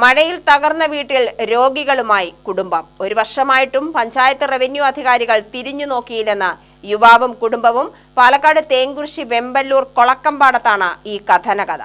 മഴയിൽ തകർന്ന വീട്ടിൽ രോഗികളുമായി കുടുംബം. ഒരു വർഷമായിട്ടും പഞ്ചായത്ത് റവന്യൂ അധികാരികൾ തിരിഞ്ഞു നോക്കിയില്ലെന്ന് യുവാവും കുടുംബവും പാലക്കാട് തേങ്കുറിശി വെമ്പല്ലൂർ കൊളക്കമ്പാടത്താണ് ഈ കഥനകഥ.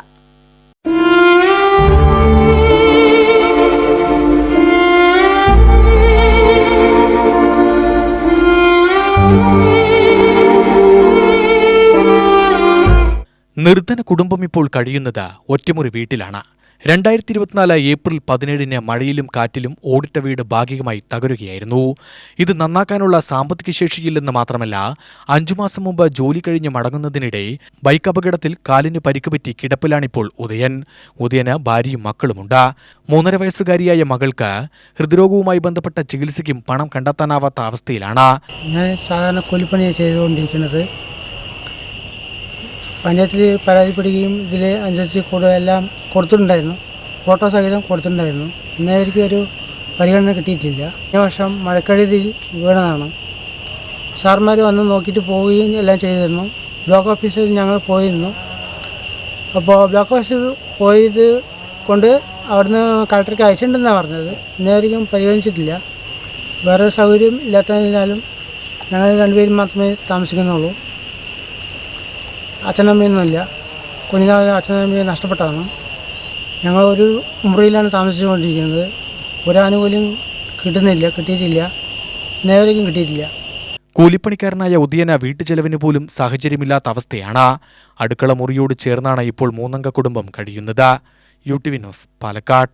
നിർധന കുടുംബം ഇപ്പോൾ കഴിയുന്നത് ഒറ്റമുറി വീട്ടിലാണ്. രണ്ടായിരത്തി ഇരുപത്തിനാല് ഏപ്രിൽ പതിനേഴിന് മഴയിലും കാറ്റിലും ഓടിട്ട വീട് ഭാഗികമായി തകരുകയായിരുന്നു. ഇത് നന്നാക്കാനുള്ള സാമ്പത്തിക ശേഷിയില്ലെന്ന് മാത്രമല്ല അഞ്ചു മാസം മുമ്പ് ജോലി കഴിഞ്ഞ് മടങ്ങുന്നതിനിടെ ബൈക്ക് അപകടത്തിൽ കാലിന് പരിക്കുപറ്റി കിടപ്പിലാണിപ്പോൾ ഉദയൻ. ഉദയന് ഭാര്യയും മക്കളുമുണ്ട്. മൂന്നര വയസ്സുകാരിയായ മകൾക്ക് ഹൃദ്രോഗവുമായി ബന്ധപ്പെട്ട ചികിത്സയ്ക്കും പണം കണ്ടെത്താനാവാത്ത അവസ്ഥയിലാണ്. ഞാൻ സാധാരണ കൂലിപ്പണിയാണ് ചെയ്തുകൊണ്ടിരിക്കുന്നത്. പഞ്ചായത്തിൽ പരാതിപ്പെടുകയും ഇതിൽ അനുസരിച്ച് കൂടുതൽ എല്ലാം കൊടുത്തിട്ടുണ്ടായിരുന്നു. ഫോട്ടോ സഹിതം കൊടുത്തിട്ടുണ്ടായിരുന്നു. ഇന്നേവർക്ക് ഒരു പരിഗണന കിട്ടിയിട്ടില്ല. ഈ വർഷം മഴക്കെടുതിയിൽ വീണതാണ്. സാർമാർ വന്ന് നോക്കിയിട്ട് പോവുകയും എല്ലാം ചെയ്തിരുന്നു. ബ്ലോക്ക് ഓഫീസിൽ ഞങ്ങൾ പോയിരുന്നു. അപ്പോൾ ബ്ലോക്ക് ഓഫീസിൽ പോയത് കൊണ്ട് അവിടുന്ന് കളക്ടർക്ക് അയച്ചിട്ടുണ്ടെന്നാണ് പറഞ്ഞത്. ഇന്നേവരെയും പരിഗണിച്ചിട്ടില്ല. വേറെ സൗകര്യം ഇല്ലാത്തതിനാലും ഞങ്ങൾ രണ്ടുപേരും മാത്രമേ താമസിക്കുന്നുള്ളൂ. അച്ഛനമ്മയൊന്നുമില്ല. കുഞ്ഞുനാളിൽ അച്ഛനമ്മയെ ഞങ്ങൾ ഒരു മുറിയിലാണ് താമസിച്ചുകൊണ്ടിരിക്കുന്നത്. ഒരാനുകൂല്യം കിട്ടുന്നില്ല കിട്ടിയിട്ടില്ല. നേവരേക്കും കിട്ടിയിട്ടില്ല. കൂലിപ്പണിക്കാരനായ ഉദയന വീട്ടുചെലവിന് പോലും സാഹചര്യമില്ലാത്ത അവസ്ഥയാണ് അടുക്കള മുറിയോട് ചേർന്നാണ് ഇപ്പോൾ മൂന്നംഗ കുടുംബം കഴിയുന്നത്. U T V news Palakkad.